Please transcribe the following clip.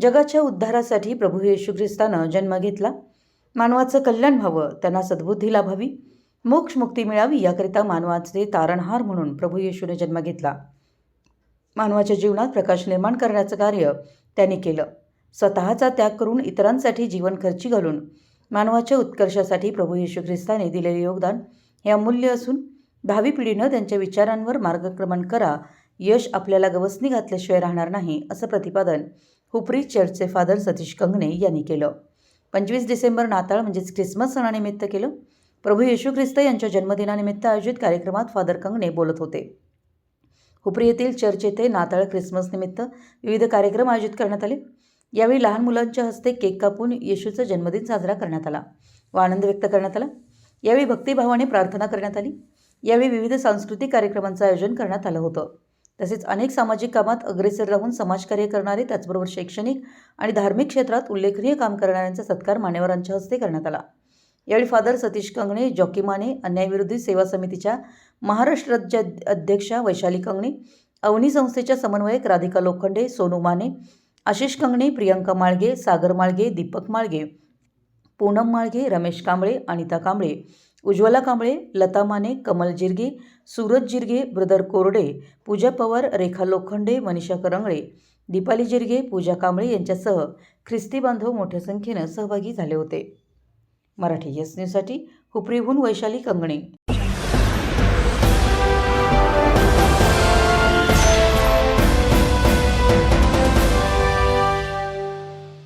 जगाच्या उद्धारासाठी प्रभू येशू ख्रिस्तानं जन्म घेतला. मानवाचं कल्याण व्हावं त्यांना सद्बुद्धी लाभावी. मोक्ष मुक्ती मिळावी याकरिता मानवाचे तारणहार म्हणून प्रभू येशूने जन्म घेतला. मानवाच्या जीवनात प्रकाश निर्माण करण्याचं कार्य त्यांनी केलं. स्वतःचा त्याग करून इतरांसाठी जीवन खर्ची घालून मानवाच्या उत्कर्षासाठी प्रभू येशू ख्रिस्ताने दिलेले योगदान हे अमूल्य असून भावी पिढीनं त्यांच्या विचारांवर मार्गक्रमण करा. यश आपल्याला गवसणी घातल्याशिवाय राहणार नाही असं प्रतिपादन हुपरी चर्चचे फादर सतीश कंगणे यांनी केलं. पंचवीस डिसेंबर नाताळ म्हणजेच ख्रिसमस सणानिमित्त केलं. प्रभू येशू ख्रिस्त यांच्या जन्मदिनानिमित्त आयोजित कार्यक्रमात फादर कंगणे बोलत होते. हुपरी येथील चर्च येथे नाताळ ख्रिसमसनिमित्त विविध कार्यक्रम आयोजित करण्यात आले. यावेळी लहान मुलांच्या हस्ते केक कापून येशूचा जन्मदिन साजरा करण्यात आला. व आनंद व्यक्त करण्यात आला. यावेळी भक्तिभावाने प्रार्थना करण्यात आली. यावेळी विविध सांस्कृतिक कार्यक्रमांचं आयोजन करण्यात आलं होतं. तसेच अनेक सामाजिक कामात अग्रेसर राहून समाजकार्य करणारे त्याचबरोबर शैक्षणिक आणि धार्मिक क्षेत्रात उल्लेखनीय काम करणाऱ्यांचा सत्कार मान्यवरांच्या हस्ते करण्यात आला. यावेळी फादर सतीश कंगणे जॉकी माने अन्यायविरोधी सेवा समितीच्या महाराष्ट्र राज्य अध्यक्षा वैशाली कंगणे अवनी संस्थेच्या समन्वयक राधिका लोखंडे सोनू माने आशिष कंगणे प्रियंका माळगे सागर माळगे दीपक माळगे पूनम माळगे रमेश कांबळे अनिता कांबळे उज्ज्वला कांबळे लता माने कमल जिरगे सूरज जिरगे ब्रदर कोरडे पूजा पवार रेखा लोखंडे मनीषा करंगळे दीपाली जिरगे पूजा कांबळे यांच्यासह ख्रिस्ती बांधव मोठ्या संख्येनं सहभागी झाले होते. मराठी यस न्यूजसाठी हुपरीहून वैशाली कंगणे.